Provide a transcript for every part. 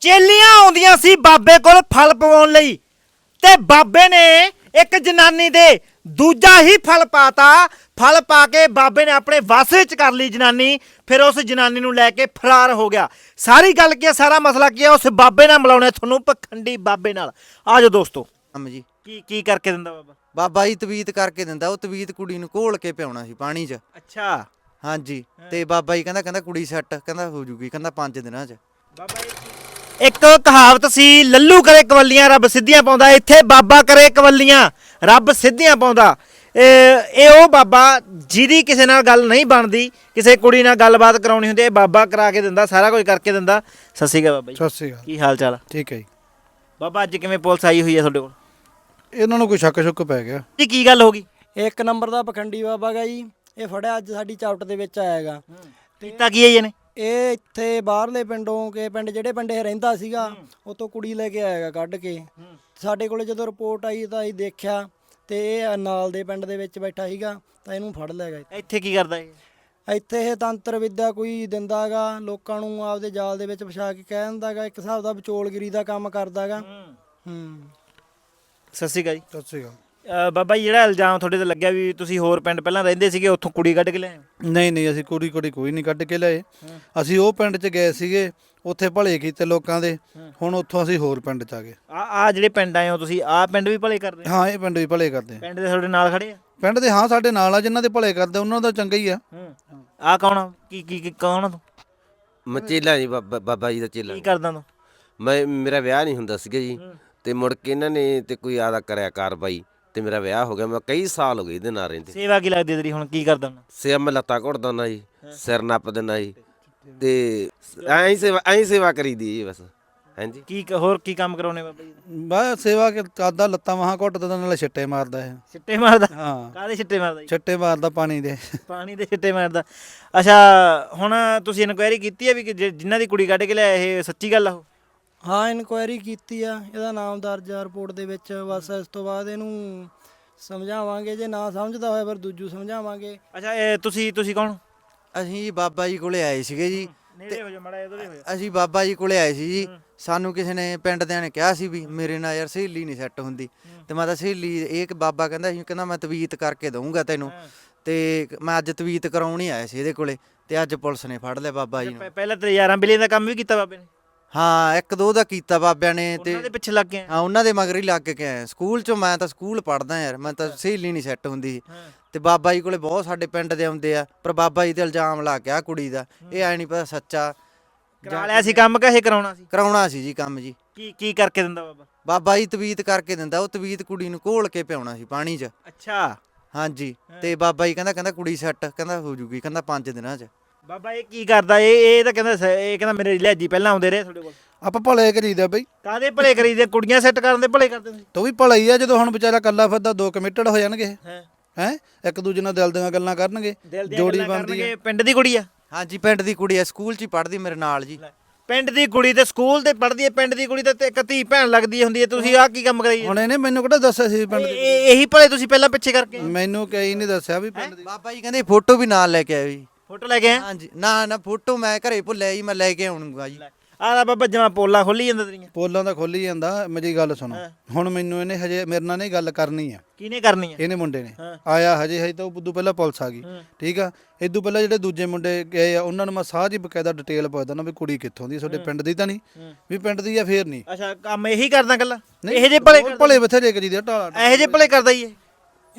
ਚੇਲੀਆਂ ਆਉਂਦੀਆਂ ਸੀ ਬਾਬੇ ਕੋਲ ਫਲ ਪਵਾਉਣ ਲਈ। ਤੇ ਬਾਬੇ ਨੇ ਇੱਕ ਜਨਾਨੀ ਦੇ ਦੂਜਾ ਹੀ ਫਲ ਪਾਤਾ। ਫਲ ਪਾ ਕੇ ਬਾਬੇ ਨੇ ਆਪਣੇ ਵਸ ਵਿੱਚ ਕਰ ਲਈ ਜਨਾਨੀ। ਫਿਰ ਉਸ ਜਨਾਨੀ ਨੂੰ ਲੈ ਕੇ ਫਰਾਰ ਹੋ ਗਿਆ। ਸਾਰੀ ਗੱਲ ਕੀ ਹੈ? ਸਾਰਾ ਮਸਲਾ ਕੀ ਹੈ? ਉਸ ਬਾਬੇ ਨਾਲ ਮਿਲਾਉਣਾ ਤੁਹਾਨੂੰ ਪਖੰਡੀ ਬਾਬੇ ਨਾਲ। ਆਜੋ ਦੋਸਤੋ। ਕੰਮ ਜੀ। ਕੀ ਕੀ ਕਰਕੇ ਦਿੰਦਾ ਬਾਬਾ? ਬਾਬਾ ਜੀ ਤਵੀਤ ਕਰਕੇ ਦਿੰਦਾ। ਉਹ ਤਵੀਤ ਕੁੜੀ ਨੂੰ ਘੋਲ ਕੇ ਪਿਆਉਣਾ ਸੀ ਪਾਣੀ 'ਚ। ਅੱਛਾ। ਹਾਂਜੀ। ਤੇ ਬਾਬਾ ਜੀ ਕਹਿੰਦਾ ਕਹਿੰਦਾ ਕੁੜੀ ਸੈੱਟ ਕਹਿੰਦਾ ਹੋ ਜੂਗੀ ਕਹਿੰਦਾ 5 ਦਿਨਾਂ 'ਚ। ਇੱਕ ਕਹਾਵਤ ਸੀ ਲੱਲੂ ਕਰੇ ਕਵੱਲੀਆਂ ਰੱਬ ਸਿੱਧੀਆਂ ਪਾਉਂਦਾ। ਇੱਥੇ ਬਾਬਾ ਕਰੇ ਕਵੱਲੀਆਂ ਰੱਬ ਸਿੱਧੀਆਂ ਪਾਉਂਦਾ। ਇਹ ਉਹ ਬਾਬਾ ਜਿਹਦੀ ਕਿਸੇ ਨਾਲ ਗੱਲ ਨਹੀਂ ਬਣਦੀ ਕਿਸੇ ਕੁੜੀ ਨਾਲ ਗੱਲਬਾਤ ਕਰਾਉਣੀ ਹੁੰਦੀ ਇਹ ਬਾਬਾ ਕਰਾ ਕੇ ਦਿੰਦਾ ਸਾਰਾ ਕੁਝ ਕਰਕੇ ਦਿੰਦਾ। ਸਤਿ ਸ਼੍ਰੀ ਅਕਾਲ ਬਾਬਾ ਜੀ। ਸਤਿ ਸ੍ਰੀ ਅਕਾਲ। ਕੀ ਹਾਲ ਚਾਲ ਆ? ਠੀਕ ਹੈ ਜੀ। ਬਾਬਾ ਅੱਜ ਕਿਵੇਂ ਪੁਲਿਸ ਆਈ ਹੋਈ ਹੈ ਤੁਹਾਡੇ ਕੋਲ? ਇਹਨਾਂ ਨੂੰ ਕੋਈ ਸ਼ੱਕ ਸ਼ੁੱਕ ਪੈ ਗਿਆ। ਜੀ ਕੀ ਗੱਲ ਹੋ ਗਈ? ਇੱਕ ਨੰਬਰ ਦਾ ਪਖੰਡੀ ਬਾਬਾ ਗਾ ਜੀ। ਇਹ ਫੜਿਆ ਅੱਜ ਸਾਡੀ ਚਾਪਟ ਦੇ ਵਿੱਚ ਆਇਆਗਾ। ਕੀਤਾ ਕੀ ਹੈ ਜੀ ਇਹਨੇ? ਇਹ ਇੱਥੇ ਬਾਹਰਲੇ ਪਿੰਡੋਂ ਕੇ ਪਿੰਡ ਜਿਹੜੇ ਪਿੰਡ ਇਹ ਰਹਿੰਦਾ ਸੀਗਾ ਉਤੋਂ ਕੁੜੀ ਲੈ ਕੇ ਆਇਆਗਾ ਕੱਢ ਕੇ। ਸਾਡੇ ਕੋਲੇ ਜਦੋਂ ਰਿਪੋਰਟ ਆਈ ਤਾਂ ਅਸੀਂ ਦੇਖਿਆ ਤੇ ਇਹ ਨਾਲ ਦੇ ਪਿੰਡ ਦੇ ਵਿੱਚ ਬੈਠਾ ਸੀਗਾ ਤਾਂ ਇਹਨੂੰ ਫੜ ਲਿਆ ਗਿਆ ਇੱਥੇ ਕੀ ਕਰਦਾ ਇਹ? ਇੱਥੇ ਇਹ ਤੰਤਰ ਵਿਦਿਆ ਕੋਈ ਦਿੰਦਾਗਾ ਲੋਕਾਂ ਨੂੰ ਆਪਦੇ ਜਾਲ ਦੇ ਵਿੱਚ ਫਸਾ ਕੇ ਕਹਿ ਦਿੰਦਾਗਾ ਇੱਕ ਹਿਸਾਬ ਦਾ ਵਿਚੋਲਗਿਰੀ ਦਾ ਕੰਮ ਕਰਦਾਗਾ। ਹੂੰ। ਸਤਿ ਸ਼੍ਰੀ ਅਕਾਲ ਜੀ। ਸਤਿ ਸ੍ਰੀ ਅਕਾਲ। ਅ, ਬਾਬਾ ਜੀ ਜਿਹੜਾ ਇਲਜ਼ਾਮ ਤੁਹਾਡੇ ਤੇ ਲੱਗਿਆ ਵੀ ਤੁਸੀਂ ਹੋਰ ਪਿੰਡ ਪਹਿਲਾਂ ਰਹਿੰਦੇ ਸੀਗੇ ਉੱਥੋਂ ਕੁੜੀ ਕੱਢ ਕੇ ਲਿਆਏ ਹੋ। ਨਹੀਂ ਨਹੀਂ ਅਸੀਂ ਕੁੜੀ ਕੁੜੀ ਕੋਈ ਨਹੀਂ ਕੱਢ ਕੇ ਲਿਆਏ। ਅਸੀਂ ਉਹ ਪਿੰਡ 'ਚ ਗਏ ਸੀਗੇ ਉੱਥੇ ਭਲੇ ਕੀਤੇ ਲੋਕਾਂ ਦੇ। ਹੁਣ ਉੱਥੋਂ ਅਸੀਂ ਹੋਰ ਪਿੰਡ 'ਚ ਆ ਗਏ। ਆ ਆ ਜਿਹੜੇ ਪਿੰਡ ਆਏ ਹੋ ਤੁਸੀਂ ਆ ਪਿੰਡ ਵੀ ਭਲੇ ਕਰਦੇ ਹੋ? ਹਾਂ ਇਹ ਪਿੰਡ ਵੀ ਭਲੇ ਕਰਦੇ ਆ। ਪਿੰਡ ਦੇ ਤੁਹਾਡੇ ਨਾਲ ਖੜੇ ਆ? ਪਿੰਡ ਦੇ ਹਾਂ ਸਾਡੇ ਨਾਲ ਆ ਜਿਨ੍ਹਾਂ ਦੇ ਭਲੇ ਕਰਦੇ ਉਹਨਾਂ ਦਾ ਚੰਗਾ ਹੀ ਆ। ਹੂੰ। ਆ ਕੌਣ ਆ? ਕੀ ਕੀ ਕੀ- ਕੌਣ ਆ ਤੂੰ? ਮੈਂ ਚੇਲਾ ਜੀ ਬਾਬਾ ਬਾਬਾ ਜੀ ਦਾ ਚੇਲਾ। ਕੀ ਕਰਦਾ ਤੂੰ? ਮੈਂ ਮੇਰਾ ਵਿਆਹ ਨਹੀਂ ਹੁੰਦਾ ਸੀਗਾ ਜੀ। ਤੇ ਮੁੜ ਕੇ ਇਹਨਾਂ ਨੇ ਤੇ ਕੋਈ ਆਦਾ ਕਰਿਆ ਕਾਰਵਾਈ। ਤੇ ਮੇਰਾ ਵਿਆਹ ਹੋ ਗਿਆ ਮੈਂ ਕਈ ਸਾਲ ਹੋ ਗਏ ਇਹਦੇ ਨਾਲ ਰਹਿੰਦੇ। ਸੇਵਾ ਕੀ ਲੱਗਦੀ ਹੈ ਤੇਰੀ ਹੁਣ ਕੀ ਕਰਦਾ ਹੁਣ ਸਿਰ ਮੈਂ ਲੱਤਾਂ ਘੁੱਟਦਾ ਨਾ ਜੀ ਸਿਰ ਨੱਪ ਦਿੰਦਾ ਜੀ। ਤੇ ਐਂ ਸੇਵਾ ਐਂ ਸੇਵਾ ਕਰੀਦੀ ਜੀ ਬਸ ਹਾਂਜੀ। ਕੀ ਕ- ਹੋਰ ਕੀ ਕੰਮ ਕਰਾਉਣੇ ਬਾਬਾ ਜੀ? ਬਸ ਸੇਵਾ ਕੇ ਕਰਦਾ ਲੱਤਾਂ ਵਾਹਾਂ ਘੁੱਟ ਦਿੰਦਾ ਨਾਲੇ ਛਿੱਟੇ ਮਾਰਦਾ ਇਹ। ਛਿੱਟੇ ਮਾਰਦਾ? ਹਾਂ। ਕਾਹਦੇ ਛਿੱਟੇ ਮਾਰਦਾ ਜੀ? ਛਿੱਟੇ ਮਾਰਦਾ ਪਾਣੀ ਦੇ। ਪਾਣੀ ਦੇ ਛਿੱਟੇ ਮਾਰਦਾ। ਅੱਛਾ ਹੁਣ ਤੁਸੀਂ ਇਨਕੁਆਇਰੀ ਕੀਤੀ ਹੈ ਵੀ ਕਿ ਜਿ- ਜਿਨ੍ਹਾਂ ਦੀ ਕੁੜੀ ਕੱਢ ਕੇ ਲਿਆ ਇਹ ਸੱਚੀ ਗੱਲ ਆ ਉਹ? ਹਾਂ ਇਨਕੁਆਇਰੀ ਕੀਤੀ ਆ ਇਹਦਾ ਨਾਮ ਦਰਜ ਆ ਰਿਪੋਰਟ ਦੇ ਵਿੱਚ ਬਸ ਇਸ ਤੋਂ ਬਾਅਦ ਇਹਨੂੰ ਸਮਝਾਵਾਂਗੇ ਜੇ ਨਾ ਸਮਝਦਾ ਹੋਇਆ ਫਿਰ ਦੂਜੂ ਸਮਝਾਵਾਂਗੇ। ਅੱਛਾ ਇਹ ਤੁਸੀਂ ਤੁਸੀਂ ਕੌਣ? ਅਸੀਂ ਜੀ ਬਾਬਾ ਜੀ ਕੋਲੇ ਆਏ ਸੀਗੇ ਜੀ। ਨੇੜੇ ਹੋ ਜਾ ਮੜਾ ਇਧਰ ਹੋ ਅਸੀਂ ਬਾਬਾ ਜੀ ਕੋਲੇ ਆਏ ਸੀ ਜੀ। ਸਾਨੂੰ ਕਿਸੇ ਨੇ ਪਿੰਡ ਦਿਆਂ ਨੇ ਕਿਹਾ ਸੀ ਵੀ ਮੇਰੇ ਨਾਲ ਯਾਰ ਸਹੇਲੀ ਨਹੀਂ ਸੈੱਟ ਹੁੰਦੀ। ਤੇ ਮੈਂ ਤਾਂ ਸਹੇਲੀ ਇਹ ਕਿ ਬਾਬਾ ਕਹਿੰਦਾ ਸੀ ਕਹਿੰਦਾ ਮੈਂ ਤਵੀਤ ਕਰਕੇ ਦਊਂਗਾ ਤੈਨੂੰ। ਤੇ ਮੈਂ ਅੱਜ ਤਵੀਤ ਕਰਾਉਣ ਹੀ ਆਇਆ ਸੀ ਇਹਦੇ ਕੋਲੇ ਤੇ ਅੱਜ ਪੁਲਿਸ ਨੇ ਫੜ ਲਿਆ ਬਾਬਾ ਜੀ ਨੂੰ। ਪਹਿਲਾਂ ਤੇ ਯਾਰਾਂ ਬਿਲੀਆਂ ਦਾ ਕੰਮ ਵੀ ਕੀਤਾ ਬਾਬੇ ਨੇ? ਹਾਂ ਇੱਕ ਦੋ ਦਾ ਕੀਤਾ ਬਾਬਿਆਂ ਨੇ ਤੇ ਉਹਨਾਂ ਦੇ ਪਿੱਛੇ ਲੱਗ ਗਏ। ਹਾਂ ਉਹਨਾਂ ਦੇ ਮਗਰ ਹੀ ਲੱਗ ਕੇ ਆਇਆ ਸਕੂਲ ਚੋਂ ਮੈਂ ਤਾਂ ਸਕੂਲ ਪੜਦਾ ਯਾਰ ਮੈਂ ਤਾਂ ਸਹੇਲੀ ਨਹੀਂ ਸੈੱਟ ਹੁੰਦੀ ਤੇ ਬਾਬਾ ਜੀ ਕੋਲੇ ਬਹੁਤ ਸਾਡੇ ਪਿੰਡ ਦੇ ਆਉਂਦੇ ਆ ਪਰ ਬਾਬਾ ਜੀ ਤੇ ਇਲਜ਼ਾਮ ਲਾ ਕੇ ਆ ਕੁੜੀ ਦਾ ਇਹ ਐ ਨਹੀਂ ਪਤਾ ਸੱਚਾ ਕਰਾ ਲਿਆ ਸੀ ਕੰਮ ਕਿ ਇਹ ਕਰਾਉਣਾ ਸੀ? ਕਰਾਉਣਾ ਸੀ ਜੀ ਕੰਮ ਜੀ। ਕੀ ਕੀ ਕਰਕੇ ਦਿੰਦਾ ਬਾਬਾ? ਬਾਬਾ ਜੀ ਤਵੀਤ ਕਰਕੇ ਦਿੰਦਾ ਉਹ ਤਵੀਤ ਕੁੜੀ ਨੂੰ ਘੋਲ ਕੇ ਪਿਆਉਣਾ ਸੀ ਪਾਣੀ 'ਚ। ਅੱਛਾ। ਹਾਂਜੀ ਤੇ ਬਾਬਾ ਜੀ ਕਹਿੰਦਾ ਕਹਿੰਦਾ ਕੁੜੀ ਸੈੱਟ ਕਹਿੰਦਾ ਹੋ ਜੂਗੀ ਕਹਿੰਦਾ 5 ਦਿਨਾਂ 'ਚ। ਬਾਬਾ ਇਹ ਕੀ ਕਰਦਾ? ਇਹ ਇਹ ਤਾਂ ਕਹਿੰਦਾ ਸ- ਇਹ ਕਹਿੰਦਾ ਮੇਰੇ ਲਿਆਜੀ ਪਹਿਲਾਂ ਆਉਂਦੇ ਰਹੇ ਤੁਹਾਡੇ ਕੋਲ। ਆਪਾਂ ਭਲੇ ਕਰੀਦਾ ਬਈ। ਕਾਦੇ ਭਲੇ ਕਰੀਦੇ? ਕੁੜੀਆਂ ਸੈੱਟ ਕਰਨ ਦੇ ਭਲੇ ਕਰਦੇ ਤੁਸੀਂ? ਤੋ ਵੀ ਭਲਾ ਹੀ ਆ ਜਦੋਂ ਹੁਣ ਵਿਚਾਰਾ ਕੱਲਾ ਫਿਰਦਾ ਦੋ ਕਮਿਟਡ ਹੋ ਜਾਣਗੇ। ਹੈ? ਹੈ? ਇੱਕ ਦੂਜੇ ਨਾਲ ਦਿਲ ਦੀਆਂ ਗੱਲਾਂ ਕਰਨਗੇ ਦਿਲ ਦੀਆਂ ਜੋੜੀ ਗੱਲਾਂ ਬਣਦੀ ਕਰਨਗੇ। ਹੈ ਪਿੰਡ ਦੀ ਕੁੜੀ ਆ? ਹਾਂਜੀ ਪਿੰਡ ਦੀ ਕੁੜੀ ਆ ਸਕੂਲ 'ਚ ਹੀ ਪੜ੍ਹਦੀ ਮੇਰੇ ਨਾਲ ਜੀ। ਪਿੰਡ ਦੀ ਕੁੜੀ ਤੇ ਸਕੂਲ ਤੇ ਪੜ੍ਹਦੀ ਹੈ ਪਿੰਡ ਦੀ ਕੁੜੀ ਤੇ ਇੱਕ ਧੀ ਭੈਣ ਲੱਗਦੀ ਹੁੰਦੀ ਹੈ ਤੁਸੀਂ ਆਹ ਕੀ ਕੰਮ ਕਰਾਈ ਹੁਣ ਇਹਨੇ ਮੈਨੂੰ ਕਿਹੜਾ ਦੱਸਿਆ ਸੀ ਪਿੰਡ ਦੇ ਇਹ- ਇਹੀ ਭਲੇ ਤੁਸੀਂ ਪਹਿਲਾਂ ਪਿੱਛੇ ਕਰਕੇ? ਮੈਨੂੰ ਕਈ ਨਹੀਂ ਦੱਸਿਆ ਵੀ ਪਿੰਡ ਦੀ ਬਾਬਾ ਜੀ ਕਹਿੰਦੇ ਫੋਟੋ ਵੀ ਨਾਲ ਲੈ ਕੇ ਆਇਓ ਜੀ। ਫੋਟੋ ਲੈ ਕੇ ਆ ਹਾਂਜੀ। ਨਾ ਨਾ ਫੋਟੋ ਮੈਂ ਘਰੇ ਭੁੱਲਿਆ ਜੀ ਮੈਂ ਲੈ ਕੇ ਆਉਣਗਾ ਜੀ। ਆਹ ਬਾਬਾ ਜਮਾ ਪੋਲਾ ਖੋਲੀ ਜਾਂਦਾ ਤੇਰੀਆਂ। ਪੋਲਾਂ ਦਾ ਖੋਲੀ ਜਾਂਦਾ ਮੇਰੀ ਗੱਲ ਸੁਣੋ। ਹੁਣ ਮੈਨੂੰ ਇਹਨੇ ਹਜੇ ਮੇਰੇ ਨਾਲ ਨਹੀਂ ਗੱਲ ਕਰਨੀ ਆ। ਕਿਹਨੇ ਕਰਨੀ ਆ? ਇਹਨੇ ਮੁੰਡੇ ਨੇ। ਆਇਆ ਹਜੇ ਹਜੇ ਤਾਂ ਉਦੋਂ ਪਹਿਲਾਂ ਪੁਲਿਸ ਆ ਗਈ। ਠੀਕ ਆ? ਇਦੋਂ ਪਹਿਲਾਂ ਜਿਹੜੇ ਦੂਜੇ ਮੁੰਡੇ ਗਏ ਆ ਉਹਨਾਂ ਨੂੰ ਮੈਂ ਸਾਰੀ ਬਕਾਇਦਾ ਡਿਟੇਲ ਪੁੱਛਦਾ ਨਾ ਵੀ ਕੁੜੀ ਕਿੱਥੋਂ ਦੀ ਤੁਹਾਡੇ ਪਿੰਡ ਦੀ ਤਾਂ ਨਹੀਂ ਵੀ ਪਿੰਡ ਦੀ ਆ ਫੇਰ ਨਹੀਂ ਅੱਛਾ ਕੰਮ ਇਹੀ ਕਰਦਾ ਕੱਲਾ ਇਹੋ ਜਿਹੇ ਭਲੇ ਭਲੇ ਬਥੇਰੇ ਕਰੀ ਦੇ ਢਾਲਾ ਇਹੋ ਜਿਹੇ ਭਲੇ ਕਰਦਾ ਹੀ ਇਹ।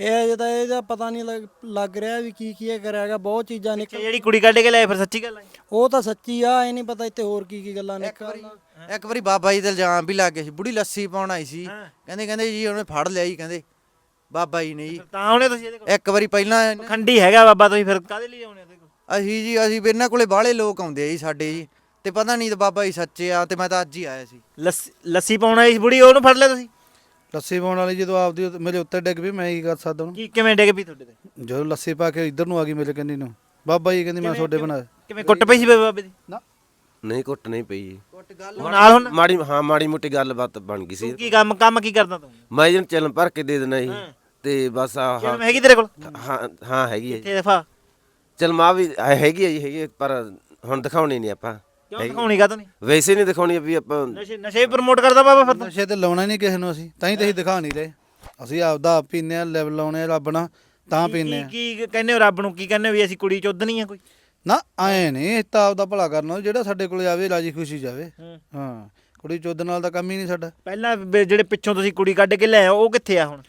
ਇਹ ਅਜੇ ਤਾਂ ਇਹਦਾ ਪਤਾ ਨਹੀਂ ਲੱਗ- ਲੱਗ ਰਿਹਾ ਵੀ ਕੀ ਕੀ ਇਹ ਕਰਿਆਗਾ ਬਹੁਤ ਚੀਜ਼ਾਂ ਨਿਕਲ ਜਿਹੜੀ ਕੁੜੀ ਕੱਢ ਕੇ ਲਿਆਏ ਫਿਰ ਸੱਚੀ ਗੱਲ ਆ? ਉਹ ਤਾਂ ਸੱਚੀ ਆ ਇਹ ਨਹੀਂ ਪਤਾ ਇੱਥੇ ਹੋਰ ਕੀ ਕੀ ਗੱਲਾਂ ਨਿਕਲ ਇੱਕ ਵਾਰੀ ਬਾਬਾ ਜੀ ਦੇ ਇਲਜ਼ਾਮ ਵੀ ਲੱਗ ਗਏ ਸੀ ਬੁੜੀ ਲੱਸੀ ਪਾਉਣ ਆਈ ਸੀ। ਕਹਿੰਦੇ ਕਹਿੰਦੇ ਜੀ ਉਹਨੇ ਫੜ ਲਿਆ ਜੀ ਕਹਿੰਦੇ ਬਾਬਾ ਜੀ ਨੇ ਜੀ। ਤਾਂ ਆਉਣੇ ਤੁਸੀਂ ਇਹਦੇ ਕੋਲ? ਇੱਕ ਵਾਰੀ ਪਹਿਲਾਂ ਖੰਡੀ ਹੈਗਾ ਬਾਬਾ ਤੁਸੀਂ ਫਿਰ ਕਾਦੇ ਲਈ ਆਉਣੇ ਇਹਦੇ ਕੋਲ? ਅਸੀਂ ਜੀ ਅਸੀਂ ਵੀ ਇਹਨਾਂ ਕੋਲੇ ਬਾਹਲੇ ਲੋਕ ਆਉਂਦੇ ਆ ਜੀ ਸਾਡੇ ਜੀ ਤੇ ਪਤਾ ਨਹੀਂ ਤੇ ਬਾਬਾ ਜੀ ਸੱਚੇ ਆ ਤੇ ਮੈਂ ਤਾਂ ਅੱਜ ਹੀ ਆਇਆ ਸੀ। ਲੱਸੀ ਲੱਸੀ ਪਾਉਣ ਵਾਲੀ ਬੁੜੀ ਉਹਨੂੰ ਫੜ ਲਿਆ ਤੁਸੀਂ? ਲੱਸੀ ਪਾਉਣ ਵਾਲੀ ਜਦੋਂ ਆਪਦੀ ਮੇਰੇ ਉੱਤੇ ਡਿੱਗ ਵੀ ਮੈਂ ਕੀ ਕਰ ਸਕਦਾ ਹੁਣ? ਕੀ ਕਿਵੇਂ ਡਿੱਗ ਪਈ ਤੁਹਾਡੇ ਤੇ? ਜਦੋਂ ਲੱਸੀ ਪਾ ਕੇ ਇੱਧਰ ਨੂੰ ਆ ਗਈ ਮੇਰੇ ਕੰਨੀ ਨੂੰ। ਬਾਬਾ ਜੀ ਕਹਿੰਦੀ ਮੈਂ ਤੁਹਾਡੇ ਬਣਾ ਕਿਵੇਂ ਕੁੱਟ ਪਈ ਸੀ ਬਾਬੇ ਦੀ? ਨਾ। ਨਹੀਂ ਕੁੱਟ ਨਹੀਂ ਪਈ ਜੀ। ਹੁਣ ਨਾਲ ਹੁਣ? ਮਾੜੀ ਹਾਂ ਮਾੜੀ ਮੋਟੀ ਗੱਲਬਾਤ ਬਣ ਗਈ ਸੀ। ਕੀ ਕੰਮ ਕੰਮ ਕੀ ਕਰਦਾ ਤੂੰ? ਮੈਂ ਇਹਨੂੰ ਚੱਲਣ ਭਰ ਕੇ ਦੇ ਦੇਣਾ ਜੀ। ਤੇ ਬਸ ਆ ਕਿਵੇਂ ਹੈਗੀ ਤੇਰੇ ਕੋਲ? ਹਾਂ ਹਾਂ ਹੈਗੀ ਹੈ ਜੀ। ਤੇ ਦਫਾ ਚਲ ਮਾਂ ਵੀ ਹੈ- ਹੈਗੀ ਹੈ ਜੀ ਹੈਗੀ ਹੈ, ਪਰ ਹੁਣ ਦਿਖਾਉਣੀ ਨਹੀਂ ਆਪਾਂ। ਕਿਉਂ ਦਿਖਾਉਣੀ ਕਾ ਨਹੀਂ? ਵੈਸੇ ਨਹੀਂ ਦਿਖਾਉਣੀ ਵੀ ਆਪਾਂ ਨਸ਼ੇ ਨਸ਼ੇ ਪ੍ਰਮੋਟ ਕਰਦਾ ਬਾਬਾ ਫਿਰ ਤਾਂ। ਨਸ਼ੇ ਤੇ ਲਾਉਣਾ ਨਹੀਂ ਕਿਸੇ ਨੂੰ ਅਸੀਂ ਤਾਂ ਹੀ ਤੇ ਅਸੀਂ ਦਿਖਾ ਨਹੀਂ ਰਹੇ। ਅਸੀਂ ਆਪਦਾ ਆਪ ਪੀਨੇ ਆ ਲੈਵਲ ਲਾਉਣੇ ਆ ਰੱਬ ਨਾਲ ਤਾਂ ਪੀਨੇ ਆ ਕੀ ਕੀ ਕਹਿੰਦੇ ਹੋ ਰੱਬ ਨੂੰ? ਕੀ ਕਹਿੰਦੇ ਹੋ ਵੀ ਅਸੀਂ ਕੁੜੀ ਚੋਦਣੀ ਆ ਕੋਈ? ਨਾ ਆਏ ਨਹੀਂ ਇਹ ਤਾਂ ਆਪਦਾ ਭਲਾ ਕਰਨਾ ਜਿਹੜਾ ਸਾਡੇ ਕੋਲ ਆਵੇ ਰਾਜੀ ਖੁਸ਼ੀ ਜਾਵੇ। ਹੂੰ। ਹਾਂ ਕੁੜੀ ਚੋਦਨ ਨਾਲ ਤਾਂ ਕੰਮ ਹੀ ਨਹੀਂ ਸਾਡਾ। ਪਹਿਲਾਂ ਵੀ ਜਿਹੜੇ ਪਿੱਛੋਂ ਤੁਸੀਂ ਕੁੜੀ ਕੱਢ ਕੇ ਲੈ ਆਏ ਉਹ ਕਿੱਥੇ ਆ ਹੁਣ?